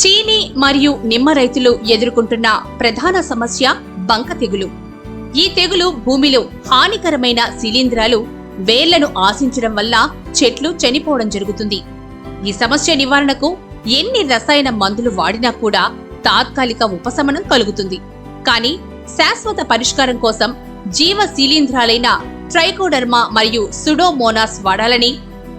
చీని మరియు నిమ్మ రైతులు ఎదుర్కొంటున్న ప్రధాన సమస్య బంక తెగులు. ఈ తెగులు భూమిలో హానికరమైన శిలీంధ్రాలు వేర్లను ఆశించడం వల్ల చెట్లు చనిపోవడం జరుగుతుంది. ఈ సమస్య నివారణకు ఎన్ని రసాయన మందులు వాడినా కూడా తాత్కాలిక ఉపశమనం కలుగుతుంది. కానీ శాశ్వత పరిష్కారం కోసం జీవ శిలీంధ్రాలైన ట్రైకోడర్మా మరియు సుడోమోనాస్ వాడాలని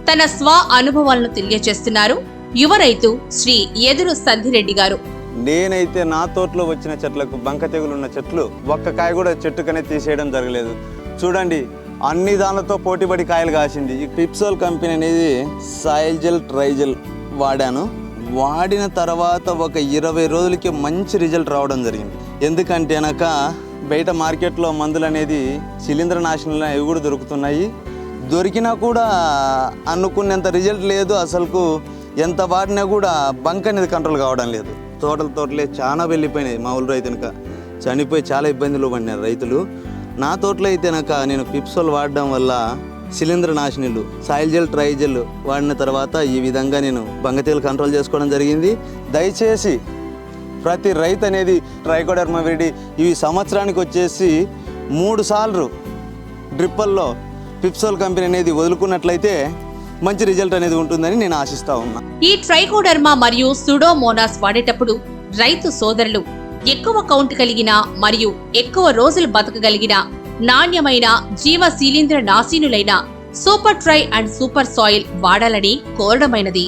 తన స్వ అనుభవాలను తెలియజేస్తున్నారు యువ రైతు శ్రీ ఎదురు సంధిరెడ్డి గారు. నేనైతే నా తోటలో వచ్చిన చెట్లకు బంక తెగులు ఉన్న చెట్లు ఒక్క కాయ కూడా చెట్టుకనే తీసేయడం జరగలేదు. చూడండి అన్ని దానితో పోటీపడి కాయలు కాసింది. ఈ పిప్సోల్ కంపెనీ అనేది సైజల్ ట్రైజెల్ వాడాను. వాడిన తర్వాత ఒక ఇరవై రోజులకి మంచి రిజల్ట్ రావడం జరిగింది. ఎందుకంటే అనక బయట మార్కెట్లో మందులు అనేది శిలీంద్ర నాశనంలో అవి కూడా దొరుకుతున్నాయి. దొరికినా కూడా అనుకున్నంత రిజల్ట్ లేదు. అసలుకు ఎంత వాడినా కూడా బంక్ అనేది కంట్రోల్ కావడం లేదు. తోటల తోటలే చాలా వెళ్ళిపోయినాయి మా ఊళ్ళో అయితే కనుక చనిపోయి చాలా ఇబ్బందులు పడినారు రైతులు. నా తోటలో అయితే కనుక నేను పిప్సోల్ వాడడం వల్ల శిలీంద్ర నాశనులు సాయిల్ జెల్ ట్రై జెల్ వాడిన తర్వాత ఈ విధంగా నేను బంగతీలు కంట్రోల్ చేసుకోవడం జరిగింది. దయచేసి ప్రతి రైతు అనేది ట్రైకోడర్మా విడి ఇవి సంవత్సరానికి వచ్చేసి మూడు సార్లు డ్రిప్పల్లో పిప్సోల్ కంపెనీ అనేది వదులుకున్నట్లయితే మంచి రిజల్ట్ అనేది ఉంటుందని నేను ఆశిస్తా ఉన్నా. ఈ ట్రైకోడర్మా మరియు సుడోమోనాస్ వాడేటప్పుడు రైతు సోదరులు ఎక్కువ కౌంట్ కలిగిన మరియు ఎక్కువ రోజులు బతకగలిగిన నాణ్యమైన జీవ శీలీంద్ర నాశీనులైన super tri and super soil వాడాలని కోరడమైనది.